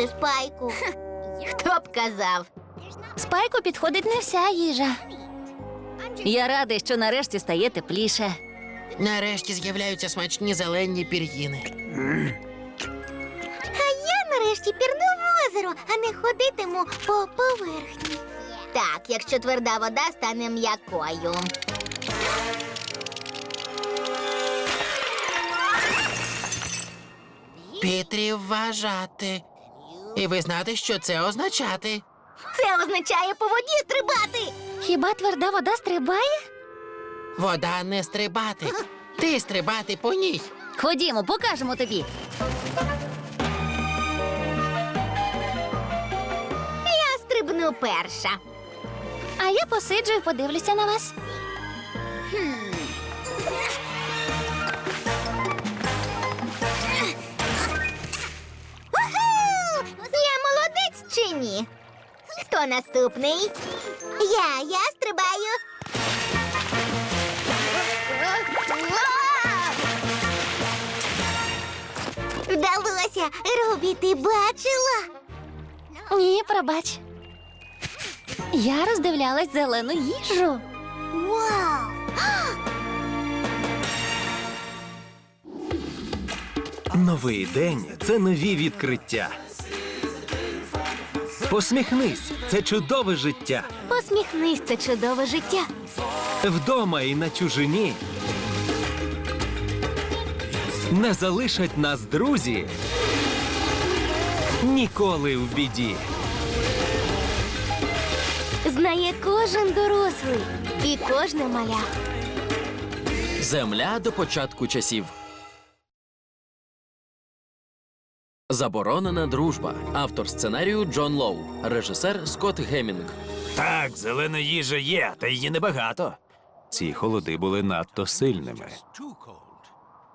їсти, спайку? Хто б казав? Спайку підходить не вся їжа. Я радий, що нарешті стає тепліше. Нарешті з'являються смачні зелені пір'їни. А я нарешті пірну в озеро, а не ходитиму по поверхні. Так, якщо тверда вода стане м'якою. Пітрі вважати. І ви знаєте, що це означати? Це означає по воді стрибати. Хіба тверда вода стрибає? Вода не стрибати. Ти стрибати по ній. Ходімо, покажемо тобі. Я стрибну перша. А я посиджу і подивлюся на вас. Уху! Чи ні? Хто наступний? Я, я стрибаю. Вдалося. Рубі, ти бачила? Ні, пробач. Я роздивлялась зелену їжу. Вау! Новий день це нові відкриття. Посміхнись, це чудове життя. Посміхнись, це чудове життя. Вдома і на чужині. Не залишать нас друзі. Ніколи в біді. Знає кожен дорослий і кожне маля. Земля до початку часів. Заборонена дружба. Автор сценарію Джон Лоу. Режисер Скотт Гемінг. Так, зелена їжа є, та її небагато. Ці холоди були надто сильними.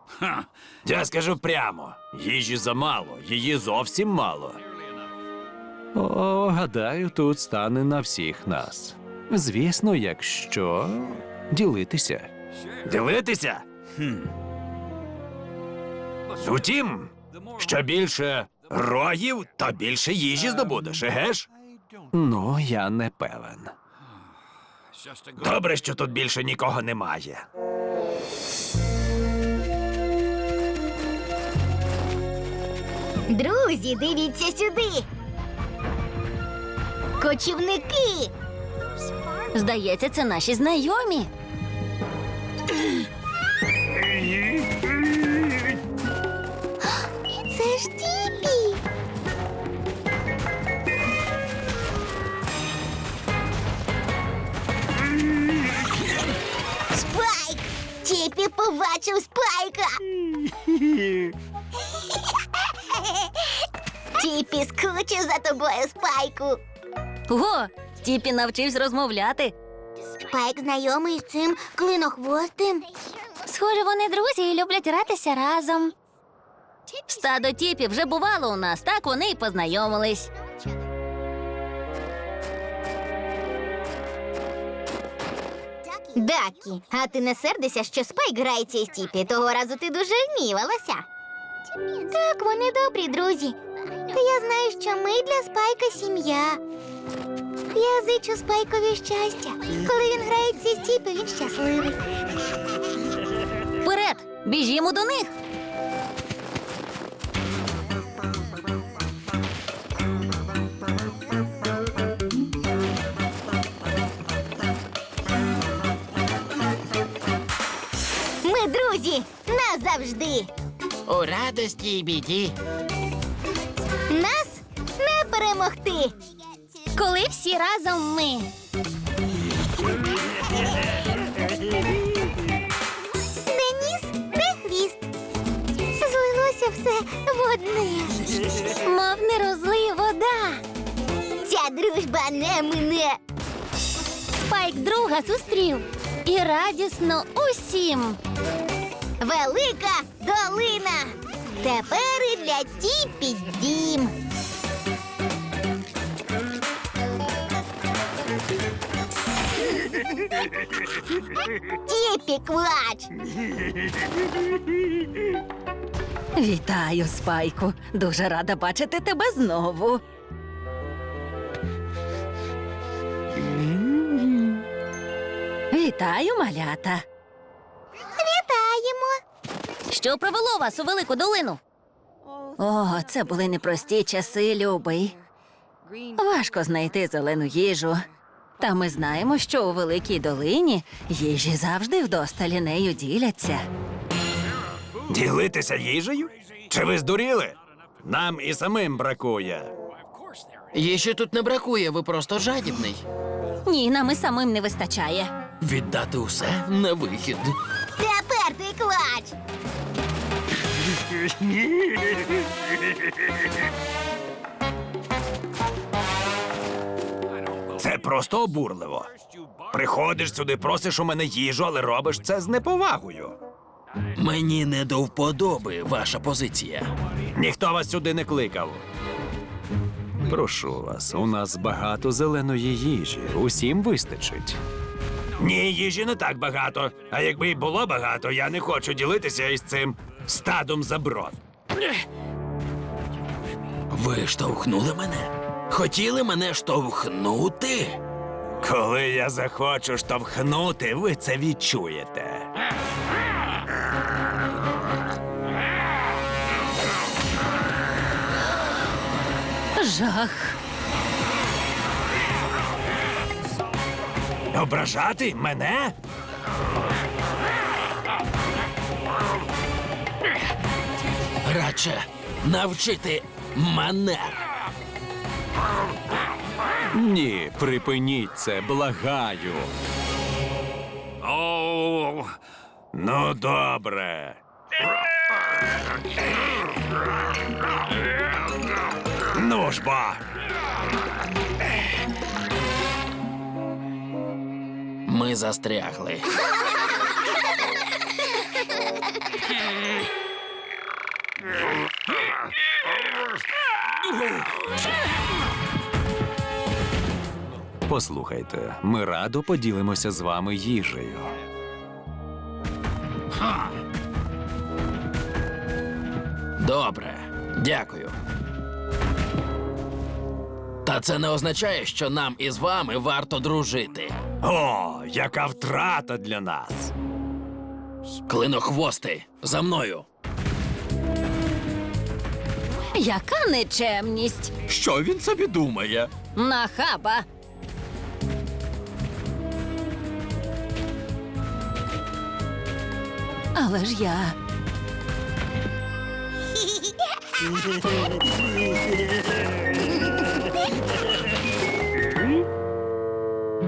Ха, я скажу прямо: їжі замало, її зовсім мало. О, гадаю, тут стане на всіх нас. Звісно, якщо ділитися. Ділитися? Хм. Утім, що більше рогів, то більше їжі здобудеш, еге ж? Ну, я не певен. Добре, що тут більше нікого немає. Друзі, дивіться сюди. Кочівники. Здається, це наші знайомі. Тіпі побачив спайка. Тіпі скучив за тобою, спайку. Ого, Тіпі навчився розмовляти. Спайк знайомий з цим клинохвостим. Схоже, вони друзі і люблять гратися разом. Стадо тіпів вже бувало у нас, так вони й познайомились. Дакі, а ти не сердишся, що Спайк грається із Тіпі. Того разу ти дуже гнівалася. Так, вони добрі друзі. Та я знаю, що ми для Спайка сім'я. Я зичу Спайкові щастя. Коли він грається з Тіпі, він щасливий. Вперед! Біжімо до них! Друзі назавжди. У радості й біді. Нас не перемогти. Коли всі разом ми. Де ніс, де хвіст. Злилося все в одне. Мов не розлий вода. Ця дружба не мине. Спайк друга зустрів. І радісно усім. Велика долина. Тепер і для Тіпі дім. Тіпі квач. Вітаю, спайку. Дуже рада бачити тебе знову. Вітаю, малята. Що привело вас у велику долину? О, це були непрості часи, любий. Важко знайти зелену їжу. Та ми знаємо, що у великій долині їжі завжди вдосталі нею діляться. Ділитися їжею? Чи ви здуріли? Нам і самим бракує. Їжі тут не бракує, ви просто жадібний. Ні, нам і самим не вистачає. Віддати усе не вихід. Тепер ти квач. Це просто обурливо. Приходиш сюди, просиш у мене їжу, але робиш це з неповагою. Мені не до вподоби ваша позиція. Ніхто вас сюди не кликав. Прошу вас, у нас багато зеленої їжі. Усім вистачить. Ні, їжі не так багато. А якби й було багато, я не хочу ділитися із цим стадом заброд. Ви штовхнули мене? Хотіли мене штовхнути? Коли я захочу штовхнути, ви це відчуєте. Жах. Ображати мене? Радше навчити манер. Ні, припиніть це, благаю. О, ну добре. Ну ж бо. Ми застрягли. Послухайте, ми радо поділимося з вами їжею. Добре, дякую. Та це не означає, що нам із вами варто дружити. О, яка втрата для нас. Клинохвости, за мною. Яка нечемність. Що він собі думає? Нахаба. Але ж я.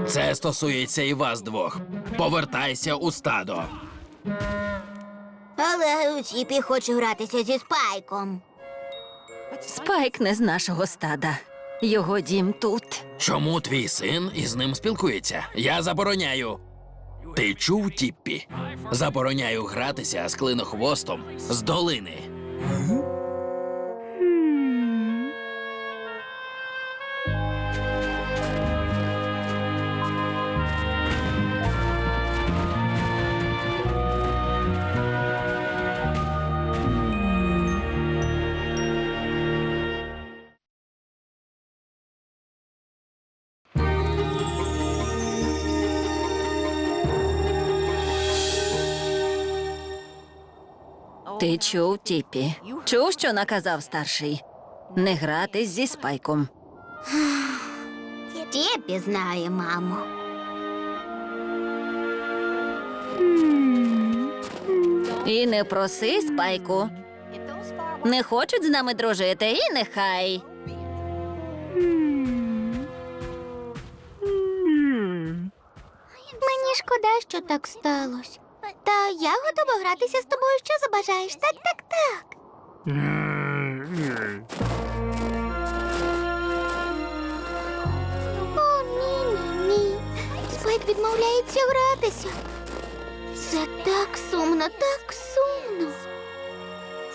Це стосується і вас двох. Повертайся у стадо. Але Тіпі хоче гратися зі спайком. Спайк не з нашого стада. Його дім тут. Чому твій син із ним спілкується? Я забороняю. Ти чув, Тіппі? Забороняю гратися з клинохвостом з долини. Ти чув, Тіпі? Чув, що наказав старший? Не гратись зі спайком. Тіпі знає, мамо. І не проси спайку. Не хочуть з нами дружити, і нехай. Мені шкода, що так сталося. Та я готова гратися з тобою, що забажаєш. Так, так, так. О, ні, ні, ні. Спайк відмовляється гратися. Це так сумно, так сумно.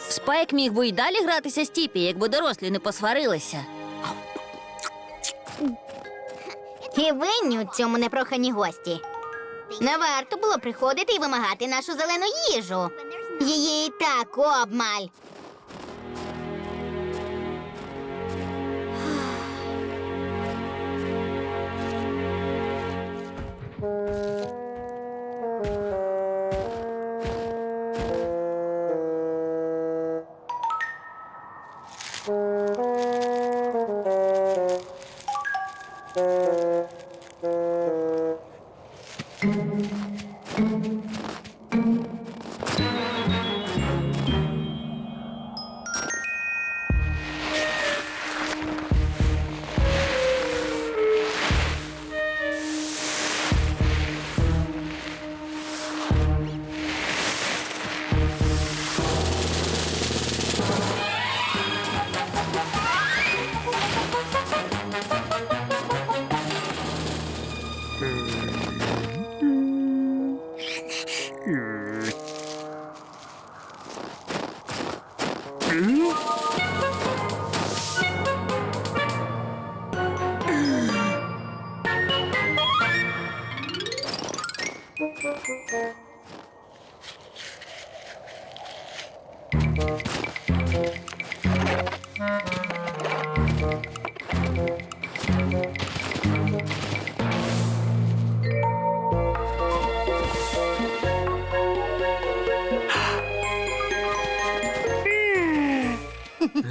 Спайк міг би й далі гратися з Тіпі, якби дорослі не посварилися. І винні у цьому непрохані гості. Не варто було приходити і вимагати нашу зелену їжу. Її і так обмаль.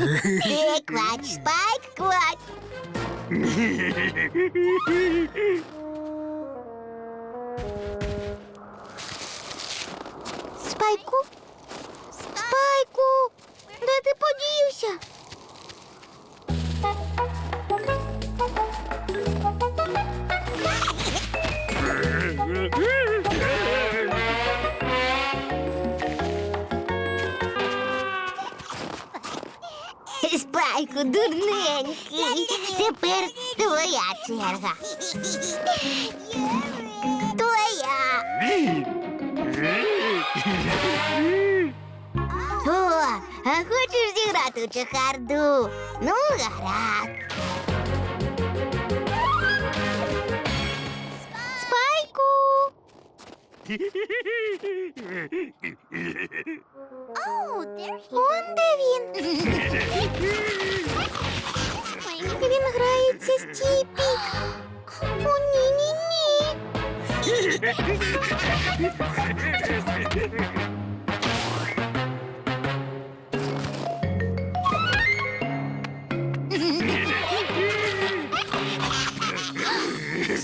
Ти квач, спайк, квач. Спайку? Спайку! Де ти подівся? Спайку, дурненький. Тепер твоя черга. Твоя. О, а хочеш зіграти у чехарду? Ну, гаразд. Он де він? Він грається з Тіпі. О, ні-ні-ні.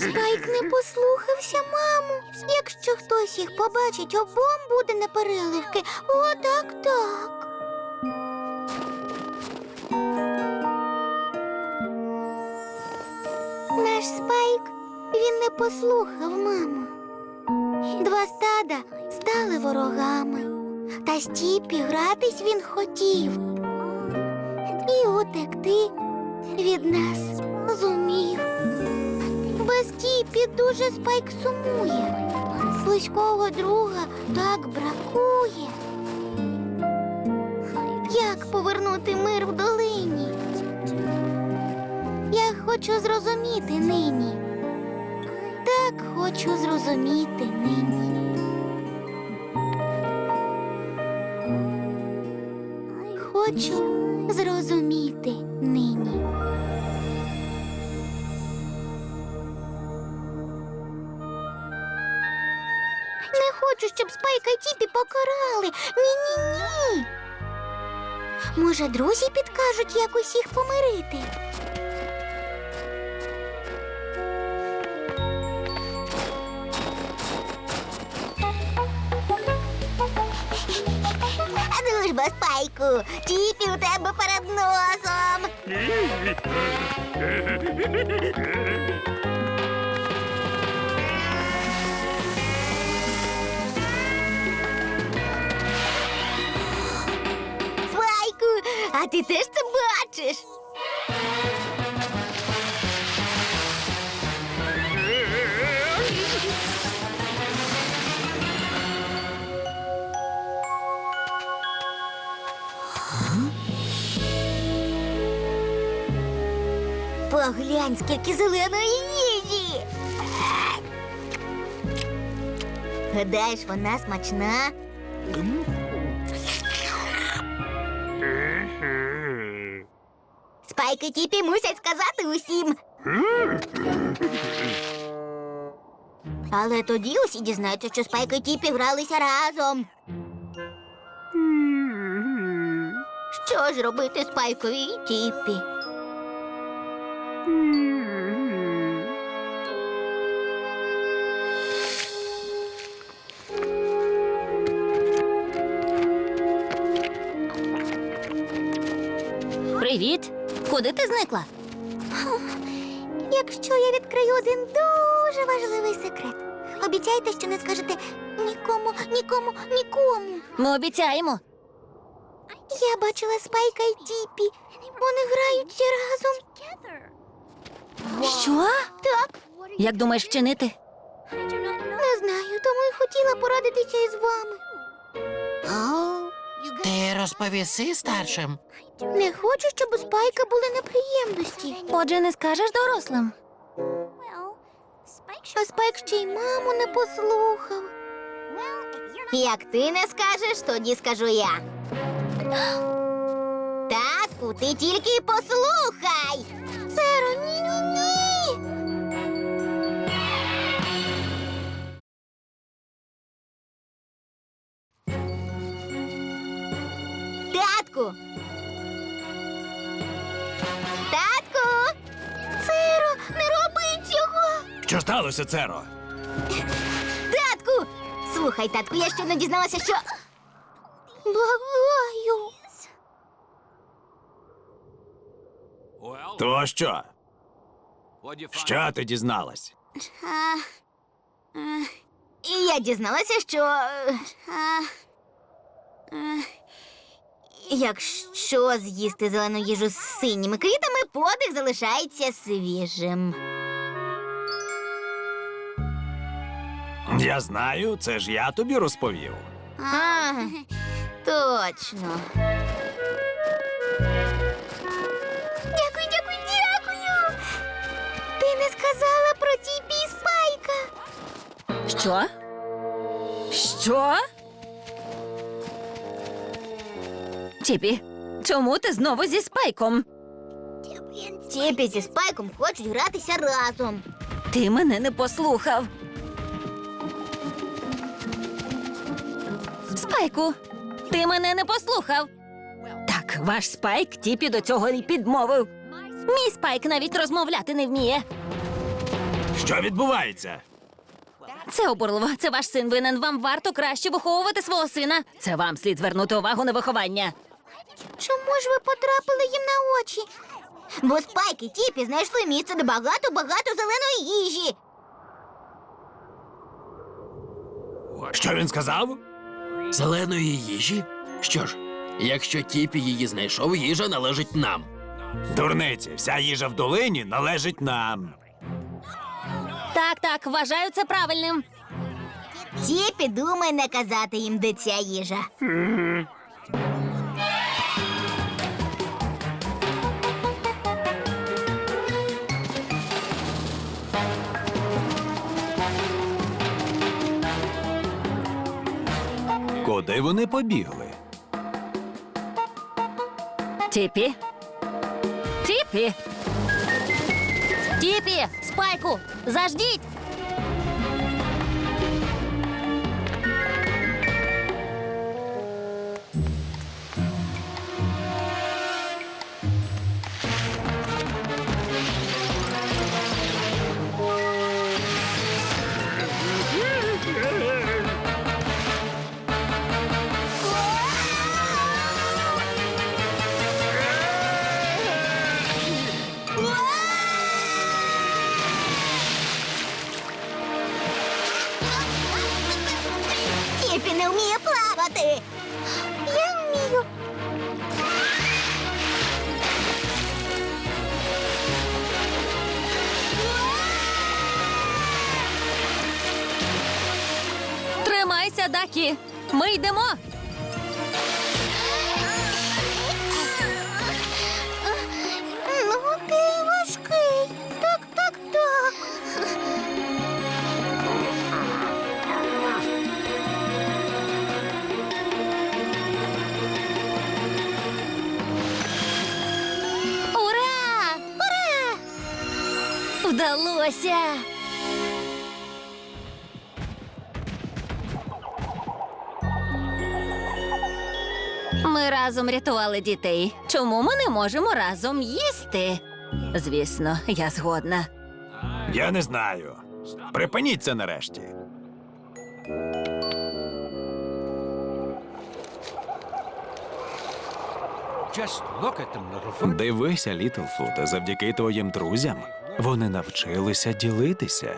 Спайк не послухався маму. Якщо хтось їх побачить, обом буде непереливки. О, так, так. Наш спайк він не послухав маму. Два стада стали ворогами. Та Стіпі гратись він хотів. І утекти від нас зумів. Тіпі дуже спайк сумує. Близького друга так бракує. Як повернути мир в долині? Я хочу зрозуміти нині. Так хочу зрозуміти нині. Хочу Спайка і Тіпі покарали. Ні-ні-ні. Може, друзі підкажуть, як усіх помирити. Дружба, Спайку, Тіпі у тебе перед носом. а ти теж це бачиш? Поглянь, скільки зеленої їжі. Гадаєш, вона смачна? Спайк Тіпі мусять сказати усім. Але тоді усі дізнаються, що Спайк і Тіпі гралися разом. Що ж робити Спайкові і Тіпі? Куди ти зникла? Якщо я відкрию один дуже важливий секрет, обіцяйте, що не скажете нікому, нікому, нікому. Ми обіцяємо. Я бачила Спайка і Тіпі. Вони граються разом. Що? Так, Як думаєш вчинити? не знаю, тому і хотіла порадитися із вами. Ти розповіси старшим. Не хочу, щоб у Спайка були неприємності. Отже, не скажеш дорослим. А Спайк ще й маму не послухав. Як ти не скажеш, тоді скажу я. Татку, ти тільки послухай. Церо, ні-ні-ні. Татку. Татку. Церо, не роби цього. Що сталося, Церо? Татку! Слухай, татку, я не дізналася, що. Благаю. То що? Що ти дізналась? І я дізналася, що. е, е, Якщо з'їсти зелену їжу з синіми квітами, подих залишається свіжим. Я знаю, це ж я тобі розповів. А, точно. Дякую, дякую, дякую. Ти не сказала про Тіпі і Спайка. Що? Що? Тіпі, чому ти знову зі спайком? Тіпі зі Спайком хочуть гратися разом. Ти мене не послухав. Спайку, ти мене не послухав. Так, ваш спайк Тіпі до цього і підмовив. Мій спайк навіть розмовляти не вміє. Що відбувається? Це обурливо. Це ваш син винен. Вам варто краще виховувати свого сина. Це вам слід звернути увагу на виховання. Чому ж ви потрапили їм на очі? Бо Спайк і Тіпі знайшли місце, де багато-багато зеленої їжі. Що він сказав? Зеленої їжі? Що ж, якщо Тіпі її знайшов, їжа належить нам. Дурниці, вся їжа в долині належить нам. Так, так, вважаю це правильним. Тіпі думає не казати їм, де ця їжа. Куди вони побігли? Тіпі. Тіпі. Тіпі, спайку, заждіть. вдалося. Ми разом рятували дітей. Чому ми не можемо разом їсти? Звісно, я згодна. Я не знаю. Припиніться нарешті. Дивися, Літлфуте, завдяки твоїм друзям вони навчилися ділитися.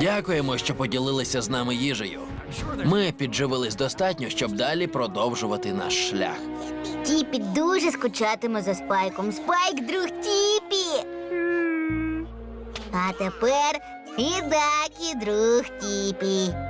Дякуємо, що поділилися з нами їжею. Ми підживились достатньо, щоб далі продовжувати наш шлях. Тіпі дуже скучатиме за спайком. Спайк друг Тіпі. А тепер і Дакі друг Тіпі.